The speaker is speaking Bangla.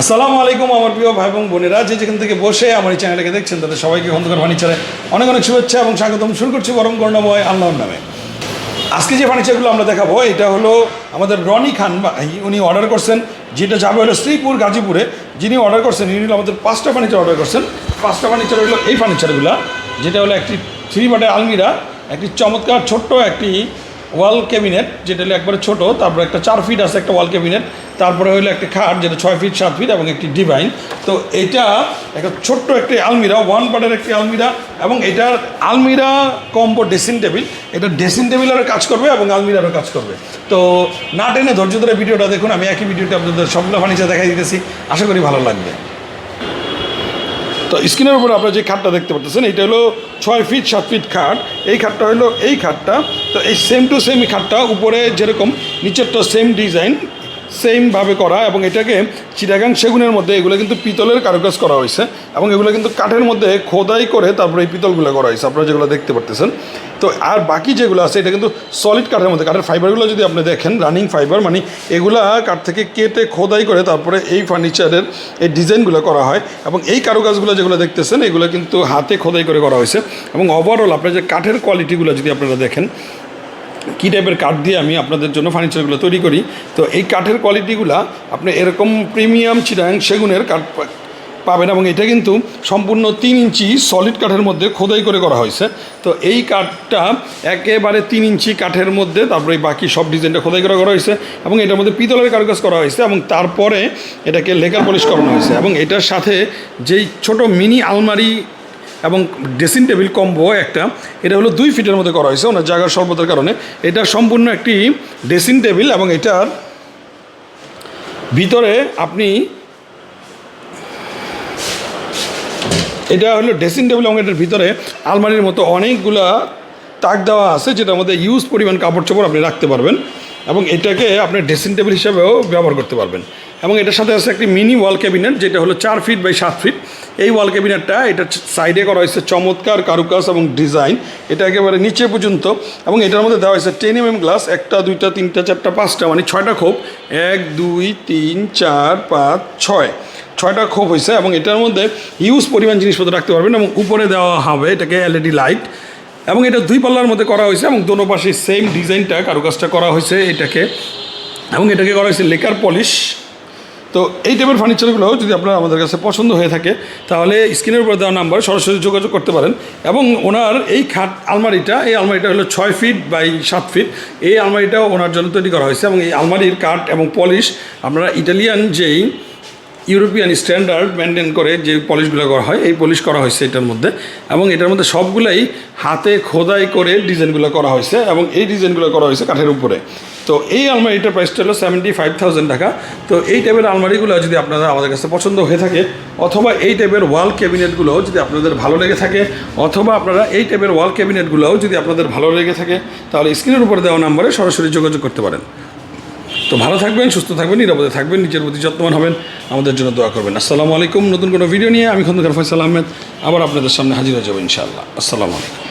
আসসালামু আলাইকুম আমার প্রিয় ভাই এবং বোনেরা। যে যেখান থেকে বসে আমার এই চ্যানেলটাকে দেখছেন, তাদের সবাইকে খন্দকার ফার্নিচারে অনেক অনেক শুভেচ্ছা এবং স্বাগতম। শুরু করছি বরং করণময় আল্লাহর নামে। আজকে যে ফার্নিচারগুলো আমরা দেখাবো, এটা হলো আমাদের রনি খান ভাই, উনি অর্ডার করছেন, যেটা যাবে হলো শ্রীপুর গাজীপুরে। যিনি অর্ডার করছেন হলো আমাদের পাঁচটা ফার্নিচার অর্ডার করছেন। পাঁচটা ফার্নিচার হলো এই ফার্নিচারগুলো যেটা হলো একটি থ্রি বাটের আলমিরা, একটি চমৎকার ছোট্ট একটি ওয়াল ক্যাবিনেট, যেটা হলো একবারে ছোটো, তারপরে একটা চার ফিট আছে একটা ওয়াল ক্যাবিনেট, তারপরে হলো একটা খাট যেটা ছয় ফিট, সাত ফিট এবং একটি ডিভাইন। তো এটা একটা ছোট্ট একটি আলমিরা ওয়ান পার্টের একটি আলমিরা এবং এটার আলমিরা কম্বো ড্রেসিং টেবিল এটা ড্রেসিং টেবিলেরও কাজ করবে এবং আলমিরারও কাজ করবে। তো না টেনে ধৈর্য ধরে ভিডিওটা দেখুন, আমি একই ভিডিওটা আপনাদের সবগুলো ফার্নিচার দেখাই দিতেছি। আশা করি ভালো লাগবে। তো স্ক্রিনের উপরে আপনারা যে খাটটা দেখতে পাচ্ছেন এটা হলো ছয় ফিট সাত ফিট খাট। এই খাটটা হলো এই খাটটা। তো এই সেম টু সেম খাটটা উপরে যেরকম, নিচেরটা সেম ডিজাইন সেমভাবে করা এবং এটাকে চিটাগাং সেগুনের মধ্যে এগুলো কিন্তু পিতলের কারুকাজ করা হয়েছে এবং এগুলো কিন্তু কাঠের মধ্যে খোদাই করে তারপরে এই পিতলগুলো করা হয়েছে। আপনারা যেগুলো দেখতে পারতেছেন। তো আর বাকি যেগুলো আছে, এটা কিন্তু সলিড কাঠের মধ্যে। কাঠের ফাইবারগুলো যদি আপনি দেখেন রানিং ফাইবার মানে এগুলা কাঠ থেকে কেটে খোদাই করে তারপরে এই ফার্নিচারের এই ডিজাইনগুলো করা হয় এবং এই কারুকাজগুলো যেগুলো দেখতেছেন, এগুলো কিন্তু হাতে খোদাই করে করা হয়েছে। এবং ওভারঅল আপনার যে কাঠের কোয়ালিটিগুলো যদি আপনারা দেখেন কী টাইপের কাঠ দিয়ে আমি আপনাদের জন্য ফার্নিচারগুলো তৈরি করি? তো এই কাঠের কোয়ালিটিগুলো আপনি এরকম প্রিমিয়াম চিরাং সেগুনের কাঠ পাবেন এবং এটা কিন্তু সম্পূর্ণ তিন ইঞ্চি সলিড কাঠের মধ্যে খোদাই করে করা হয়েছে। তো এই কাঠটা একেবারে তিন ইঞ্চি কাঠের মধ্যে তারপরে বাকি সব ডিজাইনটা খোদাই করে করা হয়েছে এবং এটার মধ্যে পিতলের কারুকাজ করা হয়েছে এবং তারপরে এটাকে লেকার পলিশ করানো হয়েছে এবং এটার সাথে যেই ছোট মিনি আলমারি এবং ড্রেসিং টেবিল কম্বো একটা, এটা হলো দুই ফিটের মধ্যে করা হয়েছে, ওনার জায়গার সর্বতার কারণে। এটা সম্পূর্ণ একটি ড্রেসিং টেবিল এবং এটার ভিতরে আপনি, এটা হলো ড্রেসিং টেবিল এবং এটার ভিতরে আলমারির মতো অনেকগুলা তাক দেওয়া আছে যেটার মধ্যে ইউজ পরিমাণ কাপড় চোপড় আপনি রাখতে পারবেন এবং এটাকে আপনি ড্রেসিং টেবিল হিসাবেও ব্যবহার করতে পারবেন। এবং এটার সাথে আছে একটি মিনি ওয়াল ক্যাবিনেট যেটা হলো চার ফিট বাই সাত ফিট এই ওয়াল ক্যাবিনেটটা এটা সাইডে করা হয়েছে চমৎকার কারুকাজ এবং ডিজাইন এটা একেবারে নিচে পর্যন্ত এবং এটার মধ্যে দেওয়া হয়েছে টেন এম এম গ্লাস একটা, দুইটা, তিনটা, চারটা, পাঁচটা মানে ছয়টা খোপ। এক, দুই, তিন, চার, পাঁচ, ছয়। ছয়টা খোপ হয়েছে এবং এটার মধ্যে হিউজ পরিমাণ জিনিসপত্র রাখতে পারবেন এবং উপরে দেওয়া হবে এটাকে এলইডি লাইট এবং এটা দুই পাল্লার মধ্যে করা হয়েছে এবং দোনো পাশে সেম ডিজাইনটা কারুকাজটা করা হয়েছে এটাকে। এবং এটাকে করা হয়েছে লেকার পলিশ। তো এই টাইপের ফার্নিচারগুলো যদি আপনার আমাদের কাছে পছন্দ হয়ে থাকে, তাহলে স্ক্রিনের উপর দেওয়া নাম্বার সরাসরি যোগাযোগ করতে পারেন। এবং ওনার এই খাট আলমারিটা, এই আলমারিটা হলো ছয় ফিট বাই সাত ফিট এই আলমারিটাও ওনার জন্য তৈরি করা হয়েছে এবং এই আলমারির কাঠ এবং পলিশ, আপনারা ইটালিয়ান যেই ইউরোপিয়ান স্ট্যান্ডার্ড মেনটেন করে যে পলিশগুলো করা হয়, এই পলিশ করা হয়েছে এটার মধ্যে। এবং এটার মধ্যে সবগুলাই হাতে খোদাই করে ডিজাইনগুলো করা হয়েছে এবং এই ডিজাইনগুলো করা হয়েছে কাঠের উপরে। তো এই আলমারিটার প্রাইসটা হলো সেভেন্টি ফাইভ থাউজেন্ড টাকা। তো এই টাইপের আলমারিগুলো যদি আপনারা আমাদের কাছে পছন্দ হয়ে থাকে, অথবা এই টাইপের ওয়াল ক্যাবিনেটগুলো যদি আপনাদের ভালো লেগে থাকে, অথবা আপনারা এই টাইপের ওয়াল ক্যাবিনেটগুলোও যদি আপনাদের ভালো লেগে থাকে, তাহলে স্ক্রিনের উপরে দেওয়া নাম্বারে সরাসরি যোগাযোগ করতে পারেন। তো ভালো থাকবেন, সুস্থ থাকবেন, নিরাপদে থাকবেন, নিজের প্রতি যত্নবান হবেন। আমাদের জন্য দোয়া করবেন। আসসালামু আলাইকুম। নতুন কোনো ভিডিও নিয়ে আমি খন্দকার ফয়সাল আহমেদ। আবার আপনাদের সামনে হাজির হয়ে যাব ইনশাআল্লাহ। আসসালামু আলাইকুম।